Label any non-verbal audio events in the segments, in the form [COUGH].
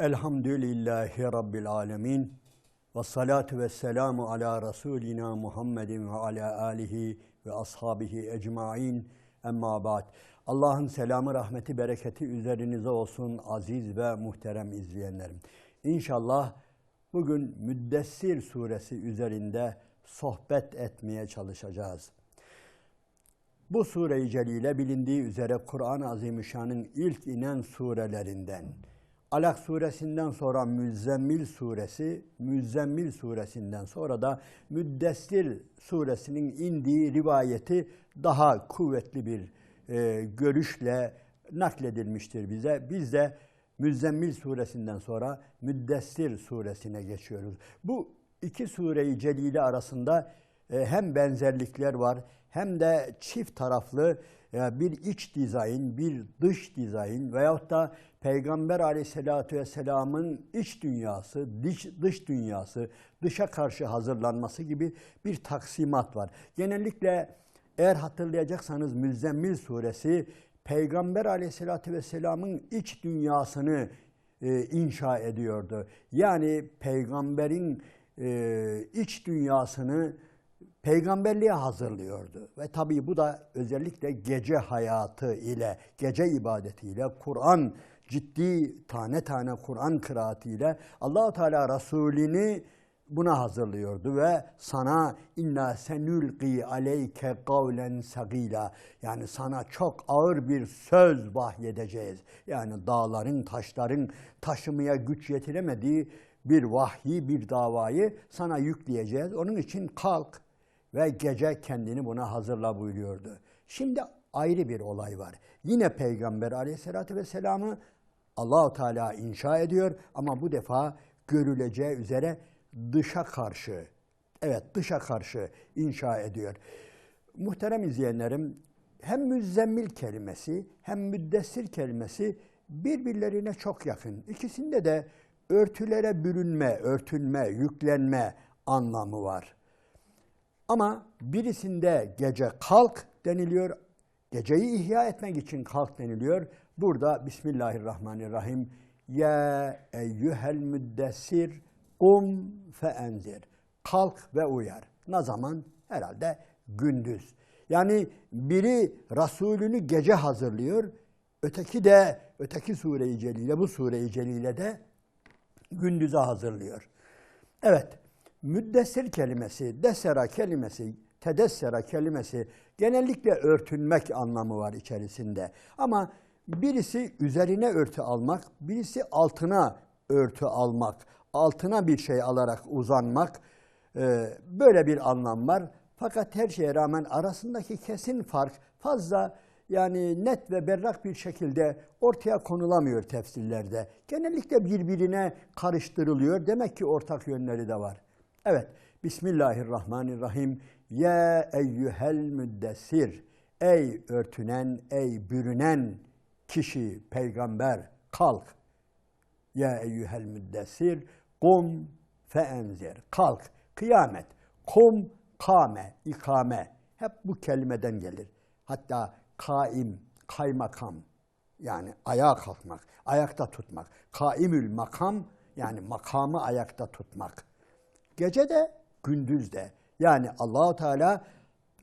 Elhamdülillahi Rabbil alemin. Ve salatu ve selamu ala Resulina Muhammedin ve ala alihi ve ashabihi ecmain. Emma ba'd. Allah'ın selamı, rahmeti, bereketi üzerinize olsun aziz ve muhterem izleyenlerim. İnşallah bugün Müddessir suresi üzerinde sohbet etmeye çalışacağız. Bu sure-i celile bilindiği üzere Kur'an-ı Azimüşşan'ın ilk inen surelerinden. Alak suresinden sonra Müzzemmil suresi, Müzzemmil suresinden sonra da Müddessir suresinin indiği rivayeti daha kuvvetli bir e, görüşle nakledilmiştir bize. Biz de Müzzemmil suresinden sonra Müddessir suresine geçiyoruz. Bu iki sure-i celile arasında e, hem benzerlikler var hem de çift taraflı e, bir iç dizayn, bir dış dizayn veyahut da Peygamber aleyhissalatü vesselamın iç dünyası, dış, dış dünyası, dışa karşı hazırlanması gibi bir taksimat var. Genellikle eğer hatırlayacaksanız Müzzemmil suresi Peygamber aleyhissalatü vesselamın iç dünyasını e, inşa ediyordu. Yani peygamberin e, iç dünyasını peygamberliğe hazırlıyordu. Ve tabii bu da özellikle gece hayatı ile, gece ibadetiyle, Kur'an ciddi tane tane Kur'an kıraatiyle Allahu Teala Resulini buna hazırlıyordu ve sana inna senülqi aleyke kavlen sagila yani sana çok ağır bir söz vahyedeceğiz. Yani dağların, taşların taşımaya güç yetiremediği bir vahyi, bir davayı sana yükleyeceğiz. Onun için kalk ve gece kendini buna hazırla buyuruyordu. Şimdi ayrı bir olay var. Yine Peygamber aleyhissalatü vesselam'ı Allahu Teala inşa ediyor ama bu defa görüleceği üzere dışa karşı, evet dışa karşı inşa ediyor. Muhterem izleyenlerim, hem müzzemmil kelimesi hem müddessir kelimesi birbirlerine çok yakın. İkisinde de örtülere bürünme, örtünme, yüklenme anlamı var. Ama birisinde gece kalk deniliyor, geceyi ihya etmek için kalk deniliyor. Burada Bismillahirrahmanirrahim Ya eyyühel müddessir kum fe enzir. Kalk ve uyar. Ne zaman? Herhalde gündüz. Yani biri Resulünü gece hazırlıyor, öteki de, öteki sure-i celile, bu sure-i celile de gündüze hazırlıyor. Evet, müddessir kelimesi, desera kelimesi, tedessera kelimesi genellikle örtünmek anlamı var içerisinde. Ama birisi üzerine örtü almak, birisi altına örtü almak, altına bir şey alarak uzanmak e, böyle bir anlam var. Fakat her şeye rağmen arasındaki kesin fark fazla yani net ve berrak bir şekilde ortaya konulamıyor tefsirlerde. Genellikle birbirine karıştırılıyor. Demek ki ortak yönleri de var. Evet, Bismillahirrahmanirrahim. Ya eyyühel müddessir. Ey örtünen, ey bürünen kişi, peygamber, kalk. Ya eyyühel müddessir, kum feenzir. Kalk, kıyamet. Kum, kame, ikame. Hep bu kelimeden gelir. Hatta kaim, kaymakam. Yani ayağa kalkmak, ayakta tutmak. Kaimül makam yani makamı ayakta tutmak. Gece de gündüz de. Yani Allahu Teala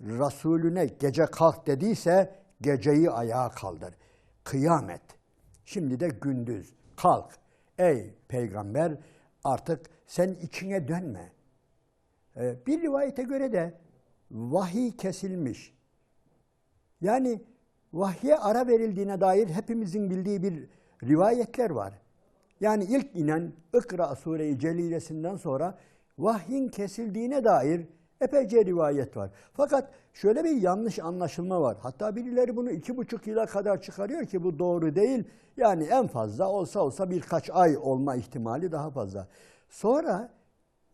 Resulüne gece kalk dediyse geceyi ayağa kaldır. Kıyamet. Şimdi de gündüz. Kalk. Ey peygamber artık sen içine dönme. Ee, bir rivayete göre de vahiy kesilmiş. Yani vahye ara verildiğine dair hepimizin bildiği bir rivayetler var. Yani ilk inen İkra Sure-i Celilesinden sonra vahyin kesildiğine dair epeyce rivayet var. Fakat şöyle bir yanlış anlaşılma var. Hatta birileri bunu iki buçuk yıla kadar çıkarıyor ki bu doğru değil. Yani en fazla olsa olsa birkaç ay olma ihtimali daha fazla. Sonra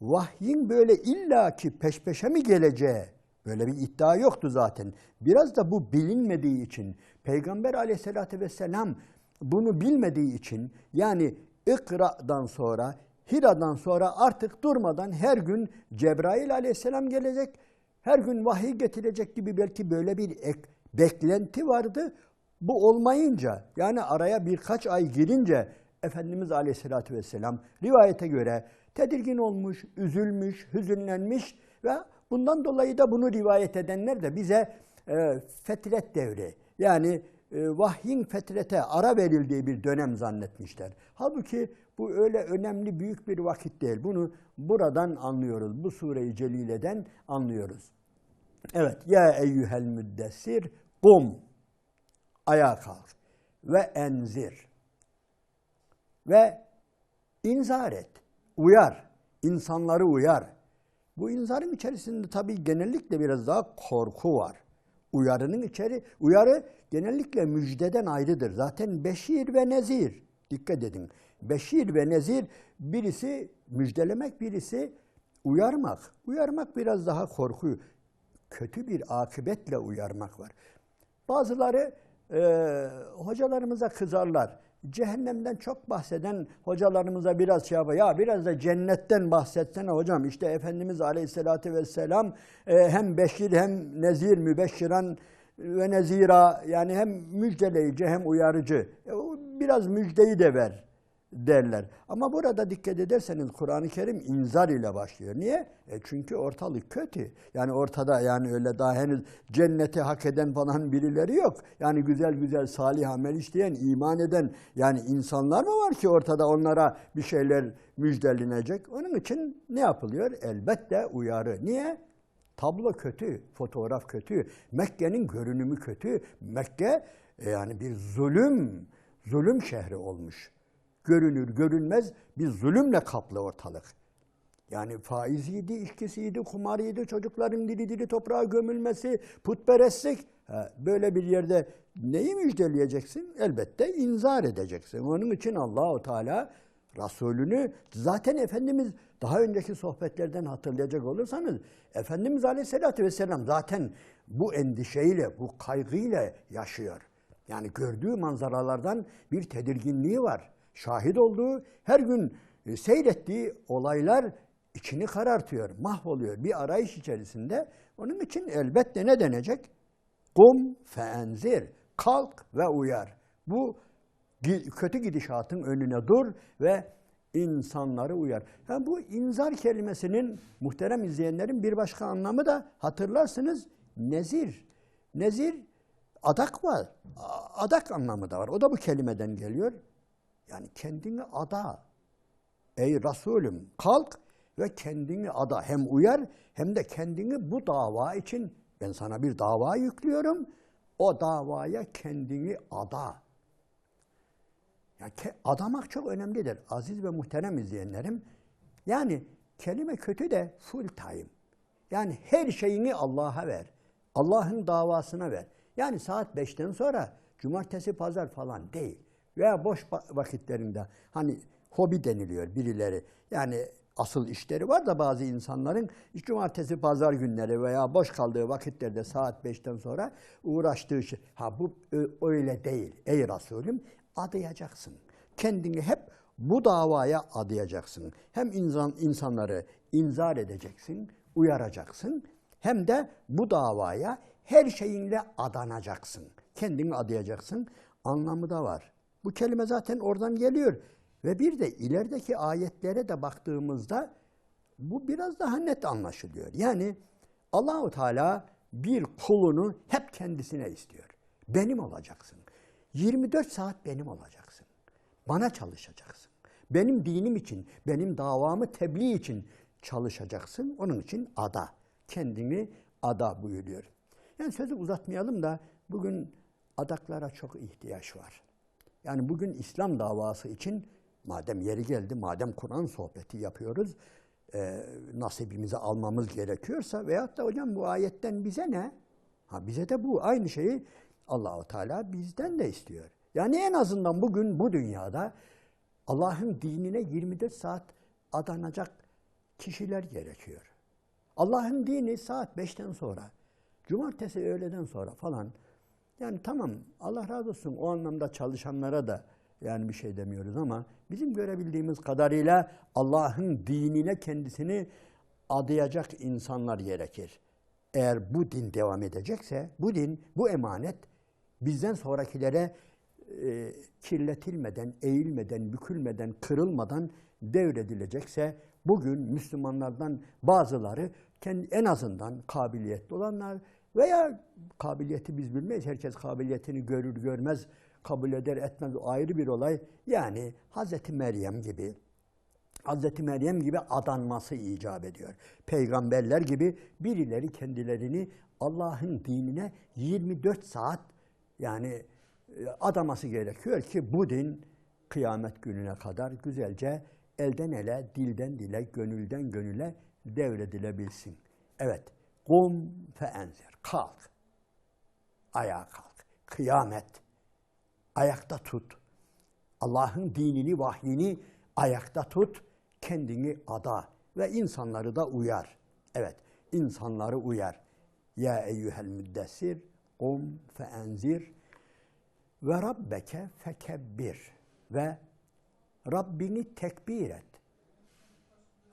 vahyin böyle illaki peş peşe mi geleceği böyle bir iddia yoktu zaten. Biraz da bu bilinmediği için Peygamber aleyhissalatü vesselam bunu bilmediği için yani İkra'dan sonra Hira'dan sonra artık durmadan her gün Cebrail aleyhisselam gelecek, her gün vahiy getirecek gibi belki böyle bir ek, beklenti vardı. Bu olmayınca yani araya birkaç ay girince Efendimiz Aleyhisselatü Vesselam rivayete göre tedirgin olmuş, üzülmüş, hüzünlenmiş ve bundan dolayı da bunu rivayet edenler de bize e, fetret devri yani e, vahyin fetrete ara verildiği bir dönem zannetmişler. Halbuki bu öyle önemli büyük bir vakit değil. Bunu buradan anlıyoruz. Bu sure-i celileden anlıyoruz. Evet. Ya eyyuhel müddessir kum. Ayağa kalk. Ve enzir. Ve inzar et. Uyar. İnsanları uyar. Bu inzarın içerisinde tabii genellikle biraz daha korku var. Uyarının içeri, uyarı genellikle müjdeden ayrıdır. Zaten beşir ve nezir. Dikkat edin. Beşir ve nezir birisi müjdelemek, birisi uyarmak. Uyarmak biraz daha korku, kötü bir akıbetle uyarmak var. Bazıları e, hocalarımıza kızarlar. Cehennemden çok bahseden hocalarımıza biraz şey yapar. Ya biraz da cennetten bahsetsene hocam. İşte Efendimiz Aleyhisselatü Vesselam e, hem beşir hem nezir, mübeşşiran ve nezira yani hem müjdeleyici hem uyarıcı. E, biraz müjdeyi de ver derler. Ama burada dikkat ederseniz Kur'an-ı Kerim inzar ile başlıyor. Niye? E çünkü ortalık kötü. Yani ortada yani öyle daha henüz cenneti hak eden falan birileri yok. Yani güzel güzel salih amel işleyen, iman eden yani insanlar mı var ki ortada onlara bir şeyler müjdelenecek? Onun için ne yapılıyor? Elbette uyarı. Niye? Tablo kötü, fotoğraf kötü, Mekke'nin görünümü kötü. Mekke e, yani bir zulüm, zulüm şehri olmuş görünür görünmez bir zulümle kaplı ortalık. Yani faiziydi, içkisiydi, kumarıydı, çocukların dili dili toprağa gömülmesi, putperestlik. böyle bir yerde neyi müjdeleyeceksin? Elbette inzar edeceksin. Onun için Allahu Teala Resulünü zaten Efendimiz daha önceki sohbetlerden hatırlayacak olursanız Efendimiz Aleyhisselatü Vesselam zaten bu endişeyle, bu kaygıyla yaşıyor. Yani gördüğü manzaralardan bir tedirginliği var şahit olduğu, her gün e, seyrettiği olaylar içini karartıyor, mahvoluyor bir arayış içerisinde. Onun için elbette ne denecek? Kum feenzir, kalk ve uyar. Bu kötü gidişatın önüne dur ve insanları uyar. Yani bu inzar kelimesinin muhterem izleyenlerin bir başka anlamı da hatırlarsınız nezir. Nezir adak var. Adak anlamı da var. O da bu kelimeden geliyor. Yani kendini ada. Ey Resulüm kalk ve kendini ada. Hem uyar hem de kendini bu dava için ben sana bir dava yüklüyorum. O davaya kendini ada. Yani adamak çok önemlidir. Aziz ve muhterem izleyenlerim. Yani kelime kötü de full time. Yani her şeyini Allah'a ver. Allah'ın davasına ver. Yani saat beşten sonra cumartesi pazar falan değil veya boş vakitlerinde hani hobi deniliyor birileri. Yani asıl işleri var da bazı insanların cumartesi pazar günleri veya boş kaldığı vakitlerde saat 5'ten sonra uğraştığı şey. Ha bu öyle değil. Ey Resulüm adayacaksın. Kendini hep bu davaya adayacaksın. Hem insan insanları inzar edeceksin, uyaracaksın. Hem de bu davaya her şeyinle adanacaksın. Kendini adayacaksın. Anlamı da var. Bu kelime zaten oradan geliyor. Ve bir de ilerideki ayetlere de baktığımızda bu biraz daha net anlaşılıyor. Yani Allahu Teala bir kulunu hep kendisine istiyor. Benim olacaksın. 24 saat benim olacaksın. Bana çalışacaksın. Benim dinim için, benim davamı tebliğ için çalışacaksın. Onun için ada. Kendini ada buyuruyor. Yani sözü uzatmayalım da bugün adaklara çok ihtiyaç var. Yani bugün İslam davası için madem yeri geldi, madem Kur'an sohbeti yapıyoruz, e, nasibimizi almamız gerekiyorsa veyahut da hocam bu ayetten bize ne? Ha bize de bu aynı şeyi Allahu Teala bizden de istiyor. Yani en azından bugün bu dünyada Allah'ın dinine 24 saat adanacak kişiler gerekiyor. Allah'ın dini saat 5'ten sonra, cumartesi öğleden sonra falan yani tamam Allah razı olsun o anlamda çalışanlara da yani bir şey demiyoruz ama bizim görebildiğimiz kadarıyla Allah'ın dinine kendisini adayacak insanlar gerekir. Eğer bu din devam edecekse bu din, bu emanet bizden sonrakilere e, kirletilmeden, eğilmeden, bükülmeden, kırılmadan devredilecekse bugün Müslümanlardan bazıları kendi, en azından kabiliyetli olanlar veya kabiliyeti biz bilmeyiz. Herkes kabiliyetini görür görmez kabul eder etmez o ayrı bir olay. Yani Hazreti Meryem gibi Hazreti Meryem gibi adanması icap ediyor. Peygamberler gibi birileri kendilerini Allah'ın dinine 24 saat yani e, adaması gerekiyor ki bu din kıyamet gününe kadar güzelce elden ele, dilden dile, gönülden gönüle devredilebilsin. Evet, kum fe enzir, kalk, ayağa kalk, kıyamet, ayakta tut. Allah'ın dinini, vahyini ayakta tut, kendini ada ve insanları da uyar. Evet, insanları uyar. Ya eyyuhel müddessir, kum fe enzir ve rabbeke fekebbir ve Rabbini tekbir et.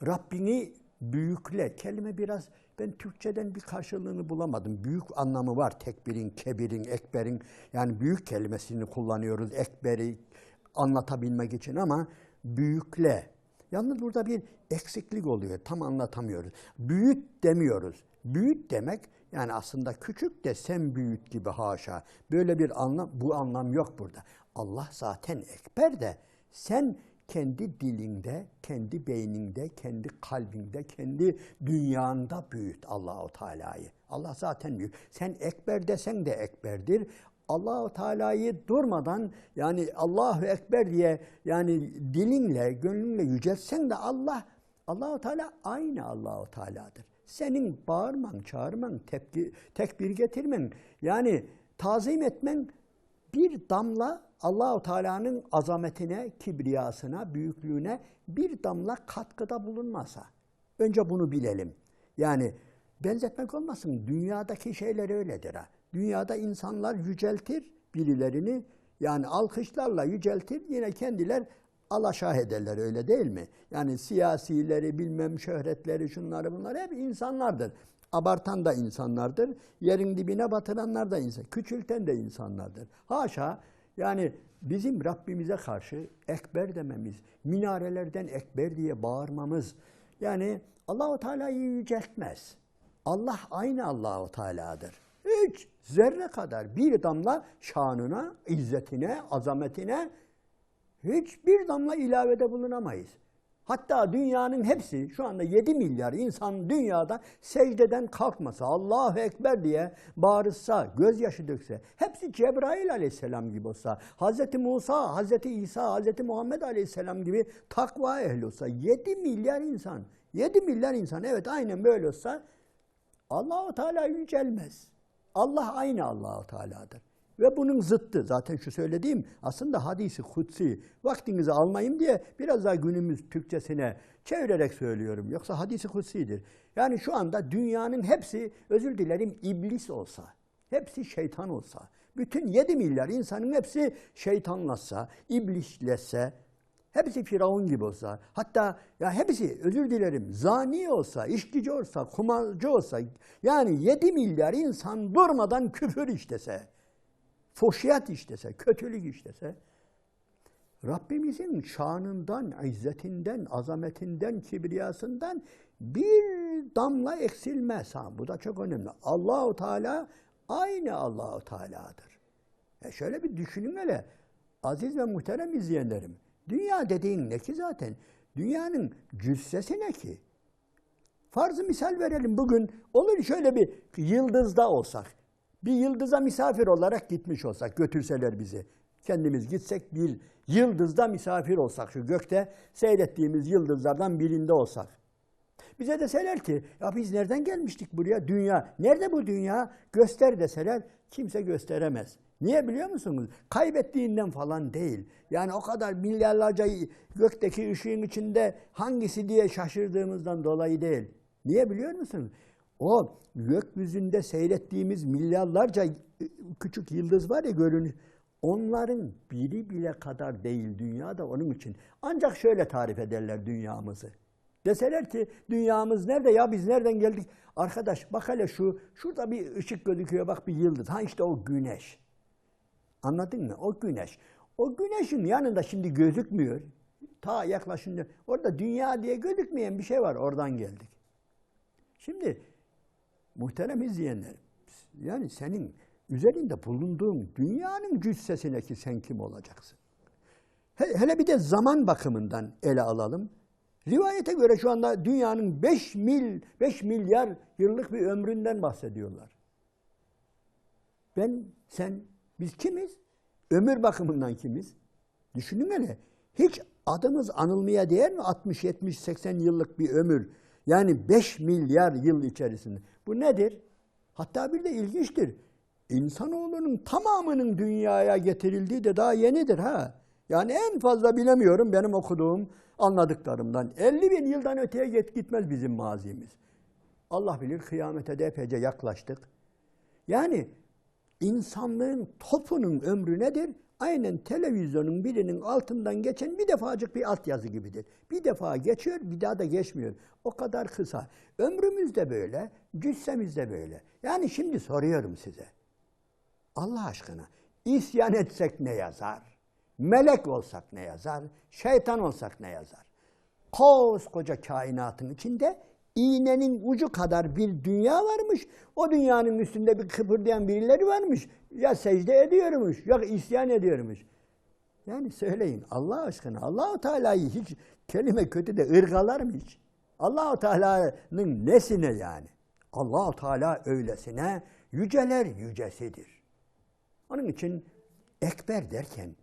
Rabbini büyükle. Kelime biraz ben Türkçeden bir karşılığını bulamadım. Büyük anlamı var tekbirin, kebirin, ekberin. Yani büyük kelimesini kullanıyoruz ekberi anlatabilmek için ama büyükle. Yalnız burada bir eksiklik oluyor. Tam anlatamıyoruz. Büyüt demiyoruz. Büyüt demek yani aslında küçük de sen büyüt gibi haşa. Böyle bir anlam, bu anlam yok burada. Allah zaten ekber de sen kendi dilinde, kendi beyninde, kendi kalbinde, kendi dünyanda büyüt Allahu Teala'yı. Allah zaten büyük. Sen ekber desen de ekberdir. Allahu Teala'yı durmadan yani Allahu Ekber diye yani dilinle, gönlünle yüceltsen de Allah Allahu Teala aynı Allahu Teala'dır. Senin bağırman, çağırman, tepki, tekbir getirmen, yani tazim etmen bir damla Allahu Teala'nın azametine, kibriyasına, büyüklüğüne bir damla katkıda bulunmasa. Önce bunu bilelim. Yani benzetmek olmasın dünyadaki şeyler öyledir ha. Dünyada insanlar yüceltir birilerini yani alkışlarla yüceltir yine kendiler alaşağı ederler öyle değil mi? Yani siyasileri bilmem şöhretleri şunları bunlar hep insanlardır. Abartan da insanlardır. Yerin dibine batıranlar da insan. Küçülten de insanlardır. Haşa yani bizim Rabbimize karşı ekber dememiz, minarelerden ekber diye bağırmamız yani Allahu Teala'yı yüceltmez. Allah aynı Allahu Teala'dır. Hiç zerre kadar bir damla şanına, izzetine, azametine hiçbir damla ilavede bulunamayız. Hatta dünyanın hepsi şu anda 7 milyar insan dünyada secdeden kalkmasa, Allahu Ekber diye bağırsa, gözyaşı dökse, hepsi Cebrail aleyhisselam gibi olsa, Hz. Musa, Hz. İsa, Hz. Muhammed aleyhisselam gibi takva ehli olsa, 7 milyar insan, 7 milyar insan evet aynen böyle olsa Allahu Teala yücelmez. Allah aynı Allahu Teala'dır. Ve bunun zıttı zaten şu söylediğim aslında hadisi kutsi. Vaktinizi almayayım diye biraz daha günümüz Türkçesine çevirerek söylüyorum. Yoksa hadisi kutsidir. Yani şu anda dünyanın hepsi özür dilerim iblis olsa, hepsi şeytan olsa, bütün 7 milyar insanın hepsi şeytanlaşsa, iblisleşse, hepsi Firavun gibi olsa, hatta ya hepsi özür dilerim zani olsa, işkici olsa, kumarcı olsa, yani 7 milyar insan durmadan küfür işlese, fuhşiyat işlese, kötülük işlese, Rabbimizin şanından, izzetinden, azametinden, kibriyasından bir damla eksilmez. Ha, bu da çok önemli. Allahu Teala aynı Allahu Teala'dır. E şöyle bir düşünün hele. Aziz ve muhterem izleyenlerim. Dünya dediğin ne ki zaten? Dünyanın cüssesi ne ki? Farzı misal verelim bugün. Olur şöyle bir yıldızda olsak. Bir yıldıza misafir olarak gitmiş olsak, götürseler bizi. Kendimiz gitsek bir yıldızda misafir olsak, şu gökte seyrettiğimiz yıldızlardan birinde olsak. Bize deseler ki, ya biz nereden gelmiştik buraya? Dünya. Nerede bu dünya? Göster deseler, kimse gösteremez. Niye biliyor musunuz? Kaybettiğinden falan değil. Yani o kadar milyarlarca gökteki ışığın içinde hangisi diye şaşırdığımızdan dolayı değil. Niye biliyor musunuz? O gökyüzünde seyrettiğimiz milyarlarca küçük yıldız var ya görünüş. Onların biri bile kadar değil dünyada onun için. Ancak şöyle tarif ederler dünyamızı. Deseler ki dünyamız nerede ya biz nereden geldik? Arkadaş bak hele şu şurada bir ışık gözüküyor bak bir yıldız. Ha işte o güneş. Anladın mı? O güneş. O güneşin yanında şimdi gözükmüyor. Ta yaklaşınca orada dünya diye gözükmeyen bir şey var. Oradan geldik. Şimdi muhterem izleyenler, yani senin üzerinde bulunduğun dünyanın cüssesine ki sen kim olacaksın? He- Hele bir de zaman bakımından ele alalım. Rivayete göre şu anda dünyanın 5 mil 5 milyar yıllık bir ömründen bahsediyorlar. Ben, sen, biz kimiz? Ömür bakımından kimiz? Düşünün hele. Hiç adımız anılmaya değer mi 60, 70, 80 yıllık bir ömür? Yani 5 milyar yıl içerisinde. Bu nedir? Hatta bir de ilginçtir. İnsanoğlunun tamamının dünyaya getirildiği de daha yenidir ha. Yani en fazla bilemiyorum benim okuduğum, anladıklarımdan. 50 bin yıldan öteye git gitmez bizim mazimiz. Allah bilir kıyamete de epeyce yaklaştık. Yani insanlığın topunun ömrü nedir? Aynen televizyonun birinin altından geçen bir defacık bir altyazı gibidir. Bir defa geçiyor, bir daha da geçmiyor. O kadar kısa. Ömrümüz de böyle, cüssemiz de böyle. Yani şimdi soruyorum size. Allah aşkına isyan etsek ne yazar? Melek olsak ne yazar? Şeytan olsak ne yazar? Koskoca kainatın içinde iğnenin ucu kadar bir dünya varmış. O dünyanın üstünde bir kıpırdayan birileri varmış. Ya secde ediyormuş, ya isyan ediyormuş. Yani söyleyin Allah aşkına Allahu Teala'yı hiç kelime kötü de ırgalar mı hiç? Allahu Teala'nın nesine yani? Allahu Teala öylesine yüceler yücesidir. Onun için ekber derken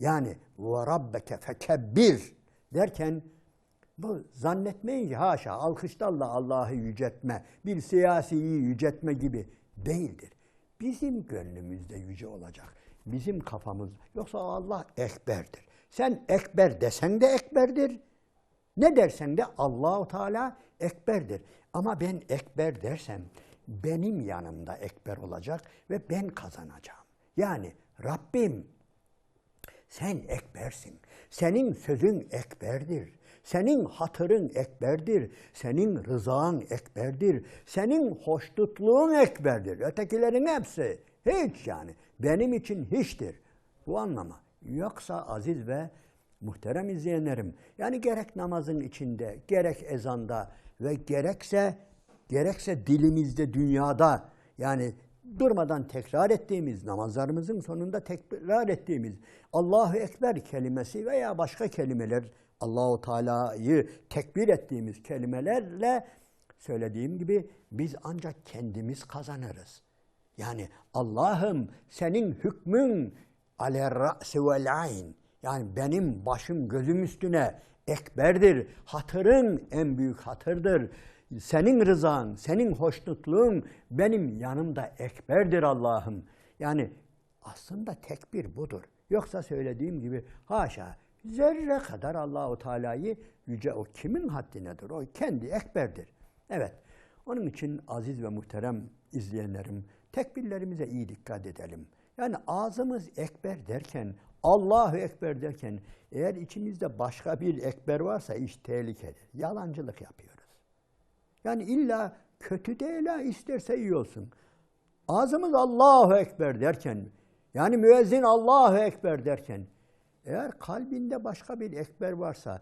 yani ve rabbeke fekebbir derken bu zannetmeyin ki haşa alkışlarla Allah'ı yüceltme, bir siyasiyi yüceltme gibi değildir. Bizim gönlümüzde yüce olacak. Bizim kafamız yoksa Allah ekberdir. Sen ekber desen de ekberdir. Ne dersen de Allahu Teala ekberdir. Ama ben ekber dersem benim yanımda ekber olacak ve ben kazanacağım. Yani Rabbim sen ekbersin. Senin sözün ekberdir. Senin hatırın ekberdir. Senin rızan ekberdir. Senin hoşnutluğun ekberdir. Ötekilerin hepsi hiç yani. Benim için hiçtir. Bu anlama. Yoksa aziz ve muhterem izleyenlerim, yani gerek namazın içinde, gerek ezanda ve gerekse gerekse dilimizde, dünyada yani durmadan tekrar ettiğimiz, namazlarımızın sonunda tekrar ettiğimiz Allahu Ekber kelimesi veya başka kelimeler Allahu Teala'yı tekbir ettiğimiz kelimelerle söylediğim gibi biz ancak kendimiz kazanırız. Yani Allah'ım senin hükmün ale ra'si vel ayn. Yani benim başım gözüm üstüne ekberdir. Hatırın en büyük hatırdır. Senin rızan, senin hoşnutluğun benim yanımda ekberdir Allah'ım. Yani aslında tekbir budur. Yoksa söylediğim gibi haşa zerre kadar Allahu Teala'yı yüce o kimin haddinedir? O kendi ekberdir. Evet. Onun için aziz ve muhterem izleyenlerim tekbirlerimize iyi dikkat edelim. Yani ağzımız ekber derken, Allahu Ekber derken eğer içimizde başka bir ekber varsa iş tehlikedir. Yalancılık yapıyoruz. Yani illa kötü değil ha isterse iyi olsun. Ağzımız Allahu Ekber derken, yani müezzin Allahu Ekber derken, eğer kalbinde başka bir ekber varsa,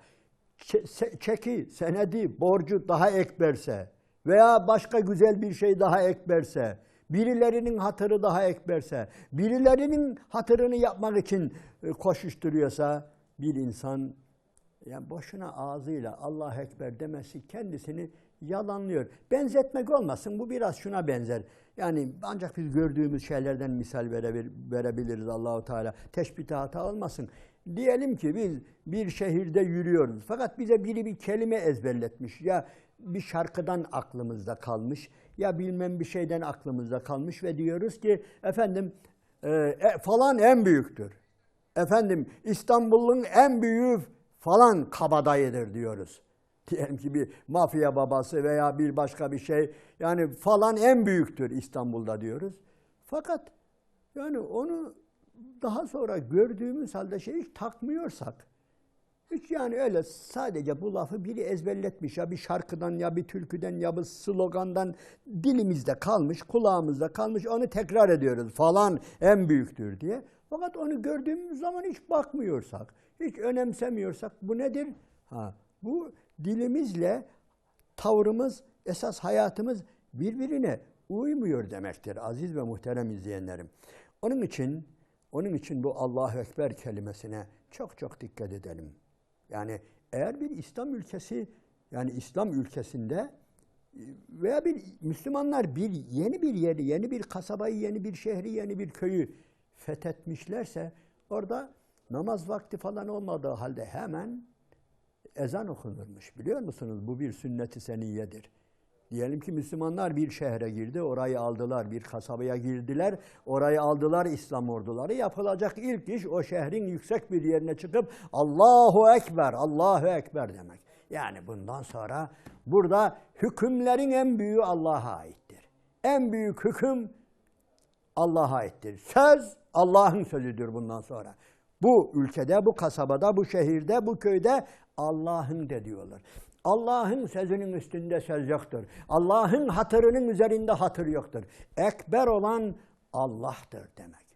çeki, senedi, borcu daha ekberse veya başka güzel bir şey daha ekberse, birilerinin hatırı daha ekberse, birilerinin hatırını yapmak için e, koşuşturuyorsa bir insan yani boşuna ağzıyla Allah Ekber demesi kendisini yalanlıyor. Benzetmek olmasın bu biraz şuna benzer. Yani ancak biz gördüğümüz şeylerden misal verebiliriz Allahu Teala. Teşbihte hata olmasın. Diyelim ki biz bir şehirde yürüyoruz. Fakat bize biri bir kelime ezberletmiş. Ya bir şarkıdan aklımızda kalmış ya bilmem bir şeyden aklımızda kalmış ve diyoruz ki efendim e, e, falan en büyüktür. Efendim İstanbul'un en büyüğü falan kabadayıdır diyoruz. [LAUGHS] Diyelim ki bir mafya babası veya bir başka bir şey yani falan en büyüktür İstanbul'da diyoruz. Fakat yani onu daha sonra gördüğümüz halde şey hiç takmıyorsak hiç yani öyle sadece bu lafı biri ezberletmiş ya bir şarkıdan ya bir türküden ya bir slogandan dilimizde kalmış, kulağımızda kalmış onu tekrar ediyoruz falan en büyüktür diye. Fakat onu gördüğümüz zaman hiç bakmıyorsak, hiç önemsemiyorsak bu nedir? Ha, bu dilimizle tavrımız, esas hayatımız birbirine uymuyor demektir aziz ve muhterem izleyenlerim. Onun için onun için bu Allahu Ekber kelimesine çok çok dikkat edelim. Yani eğer bir İslam ülkesi yani İslam ülkesinde veya bir Müslümanlar bir yeni bir yeri, yeni bir kasabayı, yeni bir şehri, yeni bir köyü fethetmişlerse orada namaz vakti falan olmadığı halde hemen ezan okunurmuş. Biliyor musunuz? Bu bir sünnet-i seniyedir. Diyelim ki Müslümanlar bir şehre girdi, orayı aldılar, bir kasabaya girdiler, orayı aldılar İslam orduları. Yapılacak ilk iş o şehrin yüksek bir yerine çıkıp Allahu Ekber, Allahu Ekber demek. Yani bundan sonra burada hükümlerin en büyüğü Allah'a aittir. En büyük hüküm Allah'a aittir. Söz Allah'ın sözüdür bundan sonra. Bu ülkede, bu kasabada, bu şehirde, bu köyde Allah'ın de diyorlar. Allah'ın sözünün üstünde söz yoktur. Allah'ın hatırının üzerinde hatır yoktur. Ekber olan Allah'tır demek.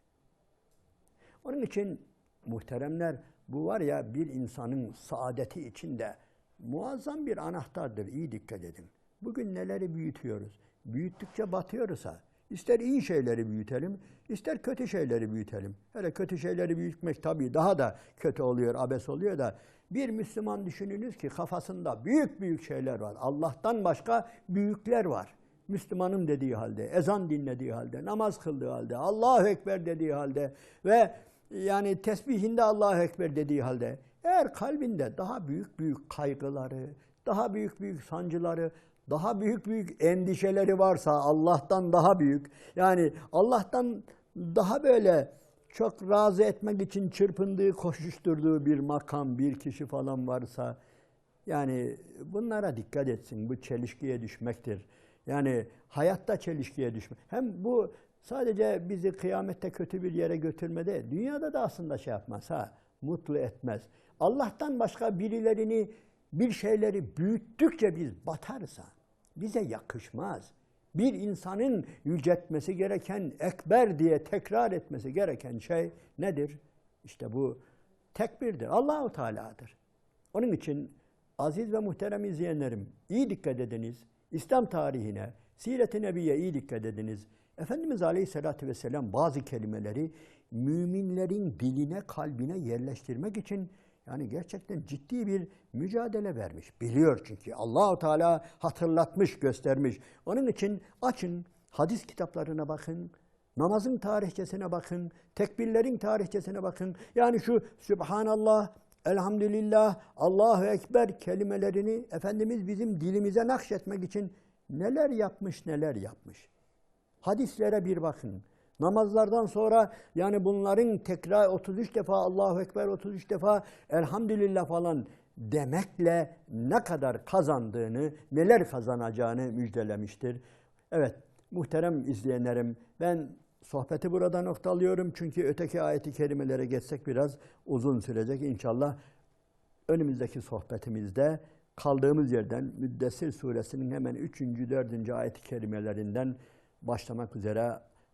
Onun için muhteremler bu var ya bir insanın saadeti içinde muazzam bir anahtardır. İyi dikkat edin. Bugün neleri büyütüyoruz? Büyüttükçe batıyoruz ha. İster iyi şeyleri büyütelim, ister kötü şeyleri büyütelim. Hele kötü şeyleri büyütmek tabii daha da kötü oluyor, abes oluyor da bir Müslüman düşününüz ki kafasında büyük büyük şeyler var. Allah'tan başka büyükler var. Müslümanım dediği halde, ezan dinlediği halde, namaz kıldığı halde, Allahu Ekber dediği halde ve yani tesbihinde Allahu Ekber dediği halde eğer kalbinde daha büyük büyük kaygıları, daha büyük büyük sancıları, daha büyük büyük endişeleri varsa Allah'tan daha büyük yani Allah'tan daha böyle çok razı etmek için çırpındığı, koşuşturduğu bir makam, bir kişi falan varsa yani bunlara dikkat etsin. Bu çelişkiye düşmektir. Yani hayatta çelişkiye düşmek. Hem bu sadece bizi kıyamette kötü bir yere götürmede, dünyada da aslında şey yapmaz ha, mutlu etmez. Allah'tan başka birilerini, bir şeyleri büyüttükçe biz batarsa bize yakışmaz bir insanın yüceltmesi gereken, ekber diye tekrar etmesi gereken şey nedir? İşte bu tekbirdir. Allahu Teala'dır. Onun için aziz ve muhterem izleyenlerim iyi dikkat ediniz. İslam tarihine, siret-i nebiye iyi dikkat ediniz. Efendimiz Aleyhisselatü Vesselam bazı kelimeleri müminlerin diline, kalbine yerleştirmek için yani gerçekten ciddi bir mücadele vermiş. Biliyor çünkü. Allahu Teala hatırlatmış, göstermiş. Onun için açın, hadis kitaplarına bakın, namazın tarihçesine bakın, tekbirlerin tarihçesine bakın. Yani şu Sübhanallah, Elhamdülillah, Allahu Ekber kelimelerini Efendimiz bizim dilimize nakşetmek için neler yapmış, neler yapmış. Hadislere bir bakın. Namazlardan sonra yani bunların tekrar 33 defa Allahu Ekber 33 defa Elhamdülillah falan demekle ne kadar kazandığını, neler kazanacağını müjdelemiştir. Evet, muhterem izleyenlerim ben sohbeti burada noktalıyorum. Çünkü öteki ayeti kerimelere geçsek biraz uzun sürecek inşallah. Önümüzdeki sohbetimizde kaldığımız yerden Müddessir suresinin hemen 3. 4. ayet-i kerimelerinden başlamak üzere